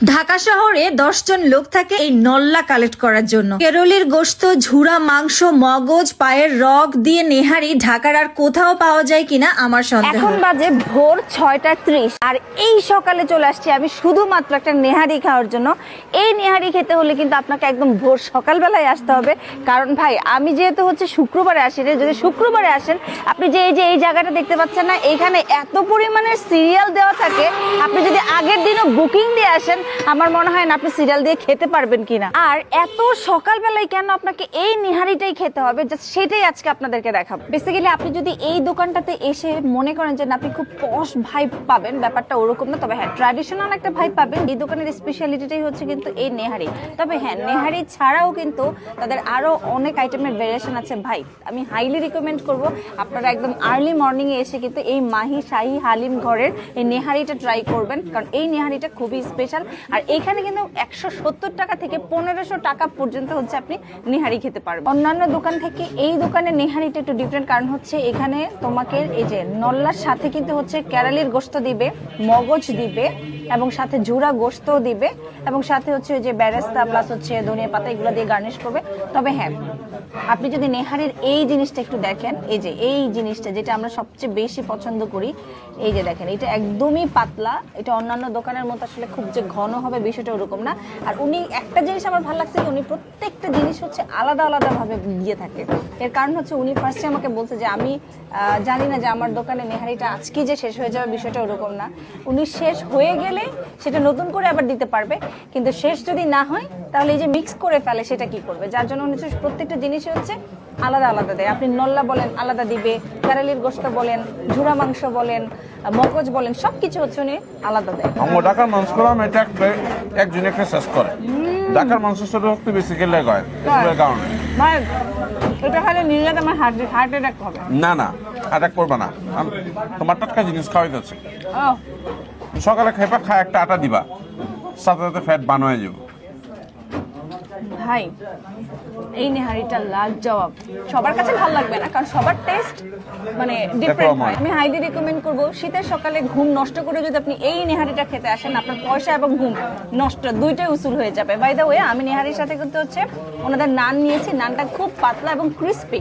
ঢাকা শহরে দশজন লোক থাকে এই নল্লা কালেক্ট করার জন্য। কেরলির গোস্ত ঝুরা মাংস মগজ পায়ের রগ দিয়ে নেহারি ঢাকার আর কোথাও পাওয়া যায় কিনা আমার সন্দেহ। এখন বাজে ভোর ছয়টা ত্রিশ। আর এই সকালে চলে আসছি আমি শুধুমাত্র একটা নেহারি খাওয়ার জন্য। এই নেহারি খেতে হলে কিন্তু আপনাকে একদম ভোর সকালবেলায় আসতে হবে। কারণ ভাই আমি যেহেতু হচ্ছে শুক্রবারে আসি রে, যদি শুক্রবারে আসেন আপনি যে এই যে এই জায়গাটা দেখতে পাচ্ছেন না এখানে এত পরিমাণের সিরিয়াল দেওয়া থাকে। আপনি যদি আগের দিনও বুকিং দিয়ে আসেন আমার মনে হয় না আপনি সিরিয়াল দিয়ে খেতে পারবেন কিনা। আর এত সকালবেলায় কেন আপনাকে এই নিহারিটাই খেতে হবে? জাস্ট সেটাই আজকে আপনাদেরকে দেখাবো। বেসিক্যালি আপনি যদি এই দোকানটাতে এসে মনে করেন যে আপনি খুব পশ ভাইব পাবেন, ব্যাপারটা ওরকম না, তবে হ্যাঁ ট্র্যাডিশনাল একটা ভাইব পাবেন। এই দোকানের স্পেশালিটিটাই হচ্ছে কিন্তু এই নেহারি। তবে হ্যাঁ নেহারি ছাড়াও কিন্তু তাদের আরও অনেক আইটেমের ভেরিয়েশন আছে। ভাই, আমি হাইলি রিকমেন্ড করব, আপনারা একদম আর্লি মর্নিংয়ে এসে কিন্তু এই মাহি শাহি হালিম ঘরের এই নেহারিটা ট্রাই করবেন। কারণ এই নেহারিটা খুবই স্পেশাল আর এখানে কিন্তু একশো সত্তর টাকা থেকে পনেরোশো টাকা পর্যন্ত হচ্ছে আপনি নেহারি খেতে পারবেন। অন্যান্য দোকান থেকে এই দোকানের নেহারিটা একটু ডিফারেন্ট কারণ হচ্ছে এখানে তোমাকে এই যে নল্লার সাথে কিন্তু হচ্ছে কেরালির গোস্ত দিবে, মগজ দিবে এবং সাথে ঝুরা গোস্ত দিবে এবং সাথে হচ্ছে ওই যে ব্যারেস্তা প্লাস হচ্ছে ধনিয়া পাতা এগুলো দিয়ে গার্নিশ করবে। তবে হ্যাঁ আপনি যদি নেহারির এই জিনিসটা একটু দেখেন, এই যে এই জিনিসটা যেটা আমরা সবচেয়ে বেশি পছন্দ করি, এই যে দেখেন, এটা একদমই পাতলা, এটা অন্যান্য দোকানের মতো আসলে খুব যে ঘন হবে বিষয়টা ওরকম না। আর উনি একটা জিনিস আমার ভালো লাগছে যে উনি প্রত্যেকটা জিনিস হচ্ছে আলাদা আলাদা ভাবে দিয়ে থাকে। এর কারণ হচ্ছে উনি ফার্স্টে আমাকে বলছে যে আমি জানি না যে আমার দোকানে নেহারিটা আজকে যে শেষ হয়ে যাবে বিষয়টা ওরকম না। উনি শেষ হয়ে গেলে সেটা নতুন করে আবার দিতে পারবে। কিন্তু শেষ যদি না হয়, তাহলে এই যে মিক্স করে ফেলে সেটা কি করবে? যার জন্য উনি প্রত্যেকটা জিনিসই হচ্ছে আলাদা আলাদা দেয়। আপনি নল্লা বলেন, আলাদা দিবে, কারালির গোস্ত বলেন, ঝুড়া মাংস বলেন, মগজ বলেন সব কিছু হচ্ছে উনি আলাদা দেয়। আমার ঢাকার মাংস করলাম এটা একটা একজন একটা শেষ করে। ঢাকার মানুষের ছোট রক্ত বেশি খেলে হয় এগুলোর কারণে। ভাই এটা খালি নিয়ে গেলে আমার হার্ট হার্ট অ্যাটাক হবে। না না অ্যাটাক করবে না। তোমার টাটকা জিনিস খাওয়াই যাচ্ছে সকালে খেপা খায় একটা আটা দিবা। সাথে সাথে ফ্যাট বান হয়ে যাব। ভাই এই নেহারিটা লাল জবাব। সবার কাছে ভালো লাগবে না কারণ সবার টেস্ট মানে ডিফারেন্ট হয় আমি হাইলি রেকমেন্ড করব শীতের সকালে ঘুম নষ্ট করে যদি আপনি এই নেহারিটা খেতে আসেন আপনার পয়সা এবং ঘুম নষ্ট দুইটাই উসুল হয়ে যাবে। বাই দ্য ওয়ে আমি নেহারির সাথে করতে হচ্ছে ওনাদের নান নিয়েছি নানটা খুব পাতলা এবং ক্রিস্পি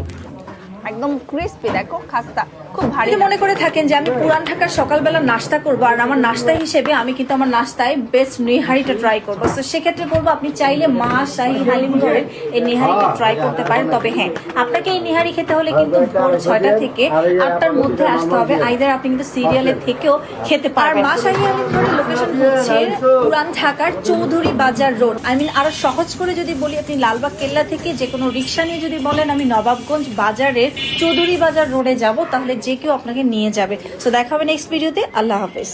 একদম ক্রিস্পি দেখো খাস্তা। খুব ভারী মনে করে থাকেন যে আমি পুরান ঢাকার সকালবেলা নাস্তা করব আর আমার নাস্তা হিসেবে আমি কিন্তু আমার নাস্তায় বেস্ট নেহারিটা ট্রাই করব। তো সেক্ষেত্রে বলব আপনি চাইলে মা শাহি হালিম ঘরের এই নেহারিটা ট্রাই করতে পারেন। তবে হ্যাঁ আপনাকে এই নেহারি খেতে হলে কিন্তু ভোর ছয়টা থেকে আটটার মধ্যে আসতে হবে। আইদার আপনি কিন্তু সিরিয়ালে থেকেও খেতে পারবেন। আর মা শাহি হালিম ঘরের লোকেশন হচ্ছে পুরান ঢাকার চৌধুরী বাজার রোড আই মিন আরও সহজ করে যদি বলি আপনি লালবাগ কেল্লা থেকে যে কোনো রিক্সা নিয়ে যদি বলেন আমি নবাবগঞ্জ বাজারের চৌধুরী বাজার রোডে যাব তাহলে যে কেউ আপনাকে নিয়ে যাবে। সো দেখা হবে নেক্সট ভিডিওতে আল্লাহ হাফেজ।